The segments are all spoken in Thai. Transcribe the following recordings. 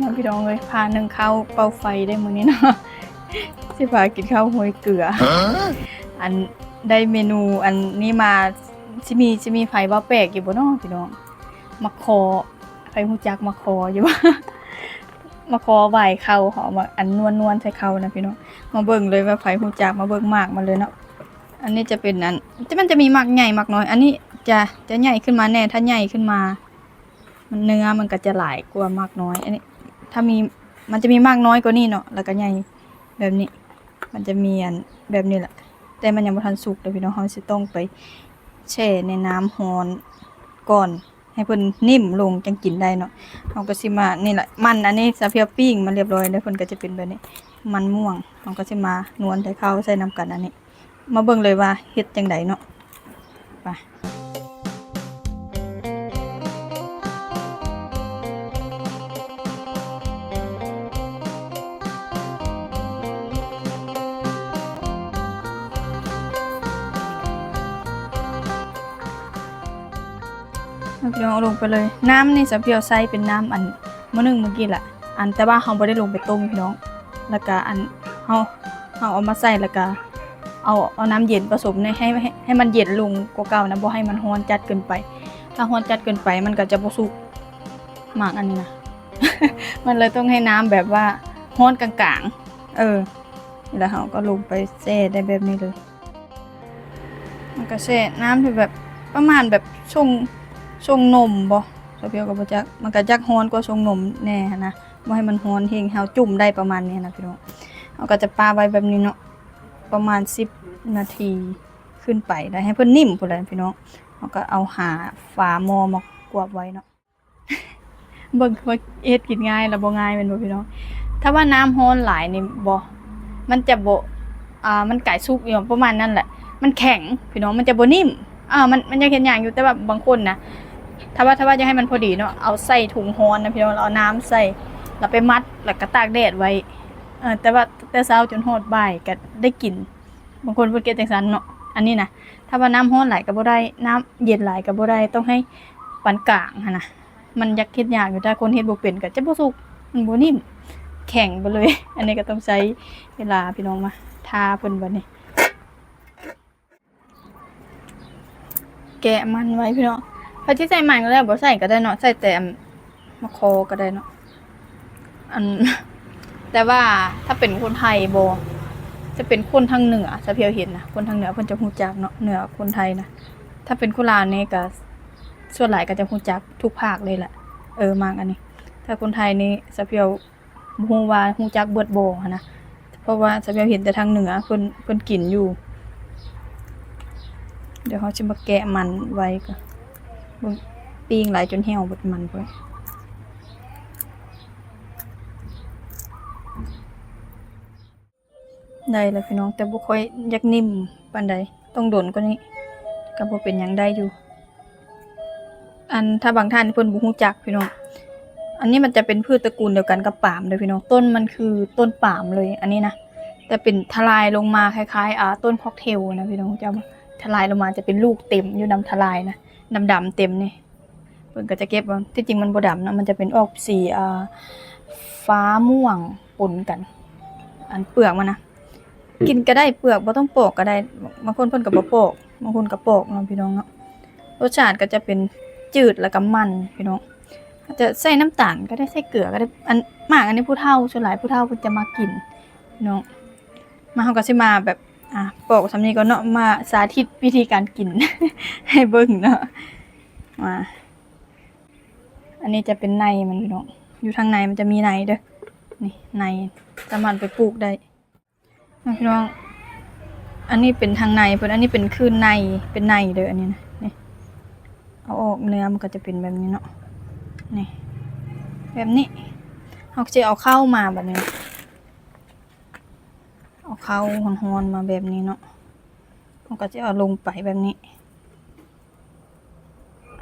มาพี่น้องเลยพาหนึ่งข้าวเป่าไฟได้มื้อนี้เนาะสิพากินข้าวหวยเกลือ อันได้เมนูอันนี้มาสิมีสิมีไผว่าแปลกอยู่บ่เนาะพี่น้องมะคอไผฮู้จักมะคออยู่บ่มะคอไหวเข้าหอมอันนวลๆใส่เข้านะพี่น้องมาเบิ่งเลยว่าไผฮู้จักมาเบิ่งมากมาเลยเนาะอันนี้จะเป็นอันจะมันจะมีมากใหญ่มากน้อย อันนี้จะจะใหญ่ขึ้นมาแน่ถ้าใหญ่ขึ้นมา มันเนื้อมันก็จะหลายกว่ามากน้อย อันนี้ ถ้ามีมันจะมีมากน้อยกว่านี้เนาะแล้วก็ใหญ่แบบนี้ มันจะมีอันแบบนี้แหละแต่มันยังบ่ทันสุกเลยพี่น้องเฮาสิต้องไปแช่ในน้ำร้อนก่อนให้เพิ่นนิ่มลงจังกินได้เนาะเฮาก็สิมานี่แหละมันอันนี้ซาเพียปิ้งมาเรียบร้อยแล้วเพิ่นก็จะเป็นแบบนี้ มันม่วงเฮาก็สิมานวลใส่ข้าวใส่น้ำกันอันนี้ มาเบิ่งเลยว่าเฮ็ดจังไดเนาะไป พี่น้องเอาลงไปเลย น้ำนี่ซาเพียวใส่เป็นน้ำอันมื้อนึงเมื่อกี้ล่ะอันแต่ว่าเฮาบ่ได้ลงไปต้มพี่น้อง แล้วก็อันเฮาเฮาเอามาใส่แล้วก็เอาเอาน้ำเย็นผสมในให้ให้ให้มันเย็นลงกว่าเก่านะบ่ให้มันร้อนจัดเกินไป ถ้าร้อนจัดเกินไปมันก็จะบ่สุกมากอันนี้นะ มันเลยต้องให้น้ำแบบว่าร้อนกลางๆ เออ แล้วเราก็ลงไปแช่ได้แบบนี้เลย มันก็แช่น้ำที่แบบประมาณแบบชง ชงนมบ่สเปียวก็บ่จักมันก็จักร้อนกว่าชงนมแน่นะบ่ให้มันร้อนเฮงเฮาจุ่มได้ประมาณนี้นะพี่น้องเราก็จะปาไว้แบบนี้เนาะประมาณ 10 นาทีขึ้นไปได้ให้เพิ่นนิ่มพุ่นแหละพี่น้องเราก็เอาหาฝาหม้อมากวบไว้เนาะเบิ่งว่าเฮ็ดกินง่ายแล้วบ่ง่ายแม่นบ่พี่น้องถ้าว่าน้ำร้อนหลายนี่บ่มันจะบ่อ่ามันไก่สุกอยู่ประมาณนั้นแหละ มันแข็งพี่น้องมันจะบ่นิ่มอ่ามันมันยังเห็นอย่างอยู่แต่ว่าบางคนนะ ถ้าว่าถ้าว่าจะให้มันพอดีเนาะเอาใส่ถุงร้อนนะพี่น้องเอาน้ำใส่แล้วไปมัดแล้วก็ตากแดดไว้เออแต่ว่าแต่เช้าจนฮอดบ่ายก็ได้กินบางคนพิ่นเกจังซั่นเนาะอันนี้นะถ้าว่าน้ำร้อนหลก็บ่ได้น้ำเย็นไหลก็บ่ได้ต้องให้ปานกลางหั่นนะมันยากเฮ็ดยากอยู่ถ้าคนเฮ็ดบ่เป็นก็จะบ่สุกมันบ่นิ่มแข็งไปเลย อันนี้ก็ต้องใช้เวลาพี่น้องมาทาเพิ่นบัดนี้ แกะมันไว้พี่เนาะ ถ้าที่ใส่มันก็ได้บ่ใส่ก็ได้เนาะใส่แต่มะโคก็ได้เนาะอัน แต่ว่าถ้าเป็นคนไทยบ่จะเป็นคนทางเหนือจะเพียวเห็นนะคนทางเหนือเพิ่นจะฮู้จักเนาะเหนือคนไทยนะถ้าเป็นคนลาวนี่ก็ส่วนหลายก็จะฮู้จักทุกภาคเลยแหละเออมากอันนี้ ถ้าคนไทยนี่สะเพียวฮู้ว่าฮู้จักเบิดบ่นะเพราะว่าสะเพียวเห็นแต่ทางเหนือเพิ่นเพิ่นกินอยู่ เดี๋ยวเขาจะมาแกะมันไว้ก่อน ปิ้งหลายจนเหี่ยวบดมันไปได้แล้วพี่น้องแต่บ่ค่อยยากนิ่มปานใดต้องโดนกว่านี้ก็บ่เป็นยังได้อยู่ อันถ้าบางท่านเพิ่นบ่ฮู้จักพี่น้องอันนี้มันจะเป็นพืชตระกูลเดียวกันกับปาล์มเลยพี่น้องต้นมันคือต้นปาล์มเลย อันนี้นะแต่เป็นทลายลงมาคล้ายๆอ่าต้นค็อกเทลนะพี่น้องจะทลายลงมาจะเป็นลูกเต็มอยู่ดำทลายนะ ดำๆเต็มนี่เพิ่นก็จะเก็บไว้ที่จริงมันบ่ดำนะมันจะเป็นออกสีอ่าฟ้าม่วงปนกัน อันเปลือกมันนะกินก็ได้เปลือกบ่ต้องปอกก็ได้บางคนเพิ่นก็บ่ปอกบางคนก็ปอกเนาะพี่น้องเนาะรสชาติก็จะเป็นจืดแล้วก็มันพี่น้องอาจจะใส่น้ำตาลก็ได้ใส่เกลือก็ได้อันมากอันนี้ผู้เฒ่าส่วนหลายผู้เฒ่าเพิ่นจะมากินพี่น้องมาเขาก็สิมาแบบ อะบอกสำนีก็เนาะมาสาธิตวิธีการกิน ให้เบิ่งเนาะมาอันนี้จะเป็นในมันพี่น้องอยู่ทางในมันจะมีในเด้อนี่ในสามารถไปปลูกได้พี่น้อง อันนี้เป็นทางในเพิ่นอันนี้เป็นคืนในเป็นในเด้ออันนี้นะนี่เอาออกเนื้อมันก็จะเป็นแบบนี้เนาะนี่แบบนี้เขาจะเอาเข้ามาแบบนี้ เอาเข้าหอนๆมาแบบนี้เนาะมันก็จะเอาลงไปแบบนี้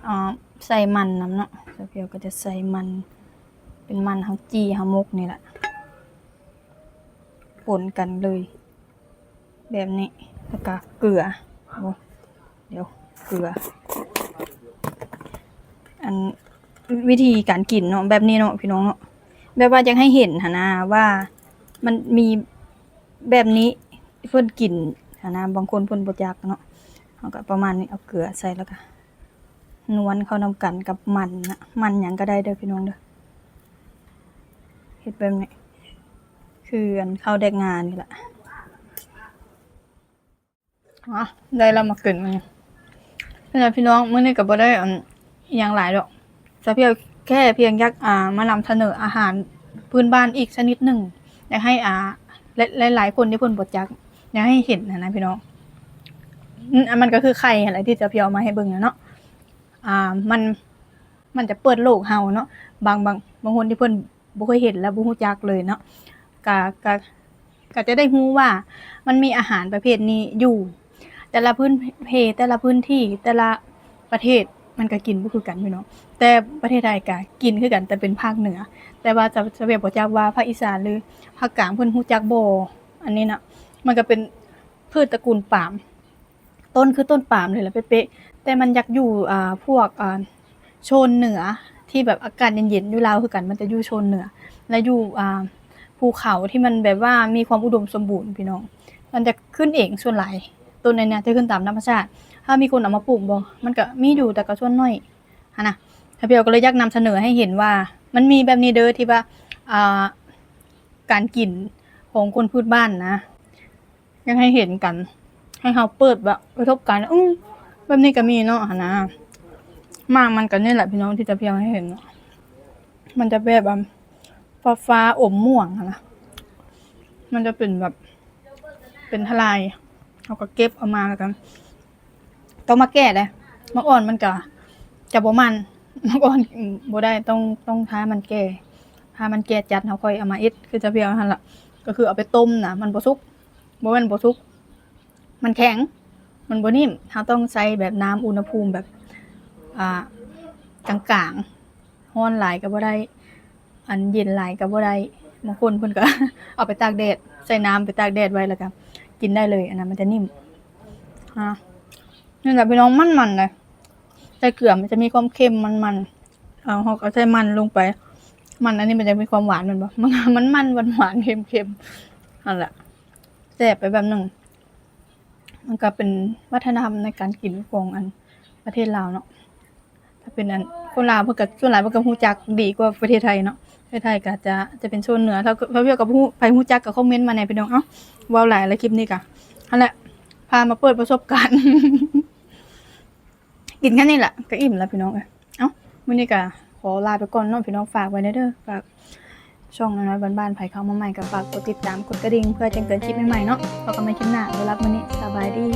อ่าใส่มันน้ำเนาะเปียวก็จะใส่มันเป็นมันเฮาจีเฮามกนี่แหละปนกันเลย แบบนี้แล้วก็เกลือเดี๋ยวเกลือ อันวิธีการกินเนาะแบบนี้เนาะพี่น้องเนาะแบบว่าอยากให้เห็นหันนะว่ามันมี แบบนี้เพิ่นกินหันนะบางคนเพิ่นบ่จักเนาะเอาก็ประมาณนี้เอาเกลือใส่แล้วก็นวลเข้านำกันกับมันนะมันหยังก็ได้เด้อพี่น้องเด้อเฮ็ดแบบนี้คืออันข้าวแดกงานนี่แหละอ๋อได้แล้วมาเกินมาเนี่ยเพราะฉะนั้นพี่น้องมื้อนี้ก็บ่ได้อันอหยังหลายดอกจะเพียงแค่เพียงยากอ่ามานำเสนออาหารพื้นบ้านอีกชนิดหนึ่งอยากให้อ่า หลายหลายๆคนที่เพิ่นบ่จักอยากให้เห็นนะนะพี่น้องมันมันก็คือไข่อะไรที่จะเพียวมาให้เบิ่งนะเนาะอ่ามันมันจะเปิดโลกเฮาเนาะบางบางบางคนที่เพิ่นบ่เคยเห็นและบ่ฮู้จักเลยเนาะก็ก็ก็จะได้รู้ว่ามันมีอาหารประเภทนี้อยู่ แต่ละพื้นเพแต่ละพื้นที่แต่ละประเทศ มันก็กินบ่คือกันพี่น้องแต่ประเทศไทยก็กินคือกันแต่เป็นภาคเหนือ แต่ว่าจะจะเรียกบ่จักว่าภาคอีสานหรือภาคกลางเพิ่นฮู้จักบ่อันนี้น่ะมันก็เป็นพืชตระกูลปาล์มต้นคือต้นปาล์มเลยแหละเป๊ะๆแต่มันยากอยู่อ่าพวกอ่าโซนเหนือที่แบบอากาศเย็นๆอยู่ลาวคือกันมันจะอยู่โซนเหนือ และอยู่อ่าภูเขาที่มันแบบว่ามีความอุดมสมบูรณ์พี่น้อง มันจะขึ้นเองส่วนหลายต้นในเนี้ยจะขึ้นตามธรรมชาติ ถ้ามีคนเอามาปลูกบ่มันก็มีอยู่แต่ก็ส่วนน้อยหันะถ้าพี่เอาก็เลยอยากนำเสนอให้เห็นว่า มันมีแบบนี้เด้อที่ว่าอ่าการกินของคนพื้นบ้านนะอยากให้เห็นกัน ให้เขาเปิดแบบประสบการณ์อื้แบบนี้ก็มีเนาะหันะมากมันก็นี่แหละพี่น้องที่จะเพียงให้เห็น มันจะแบบฟ้าฟ้าๆอมม่วงนะมันจะเป็นแบบเป็นทลายเขาก็เก็บเอามาแล้วกัน ต้องมาแก้เลยมะอ่อนมันก็จะบ่มันมะอ่อนบ่ได้ต้องต้องท้ามันแก่ถ้ามันแก่จัดเขาค่อยเอามาเอ็ดคือจะเพียงหั่นล่ะก็คือเอาไปต้มนะมันบ่สุกบ่แม่นบ่สุก มันแข็ง มันบ่นิ่มเราต้องใช้แบบน้ำอุณหภูมิแบบอ่ากลางๆร้อนหลายก็บ่ได้ อันเย็นหลายก็บ่ได้บางคนเพิ่นก็เอาไปตากแดดใส่น้ำไปตากแดดไว้แล้วก็กินได้เลย อันนั้นมันจะนิ่มฮะ นี่แหละพี่น้องมันมันๆเลยใส่เกลือมันจะมีความเค็มมันๆเอาเขาก็ใส่มันลงไป มันอันนี้มันจะมีความหวานมันบ่มันมันมันหวานหวานๆเค็มเค็มนั่นแหละแซ่บไปแบบหนึ่งมันก็เป็นวัฒนธรรมในการกินของอันประเทศลาวเนาะถ้าเป็นอันคนลาวเพิ่นก็ส่วนหลายเพิ่นก็ฮู้จักดีกว่าประเทศไทยเนาะประเทศไทยก็จะจะเป็นโซนเหนือถ้าถ้าเกี่ยวกับฮู้ไปฮู้จักก็คอมเมนต์มาในพี่น้องเอ้าว้าวหลายแล้วคลิปนี้ก็นั่นแหละพามาเปิดประสบการณ์ กินแค่นี้แหละก็อิ่มแล้วพี่น้องเอ้ยเอ้ามื้อนี้ก็ขอลาไปก่อนเนาะพี่น้องฝากไว้เด้อฝากช่องน้อยๆบ้านๆไผเข้ามาใหม่กับฝากกดติดตามกดกระดิ่งเพื่อแจ้งเตือนคลิปใหม่ๆเนาะพอกันใหม่คลิปหน้าเวลามื้อนี้สบายดี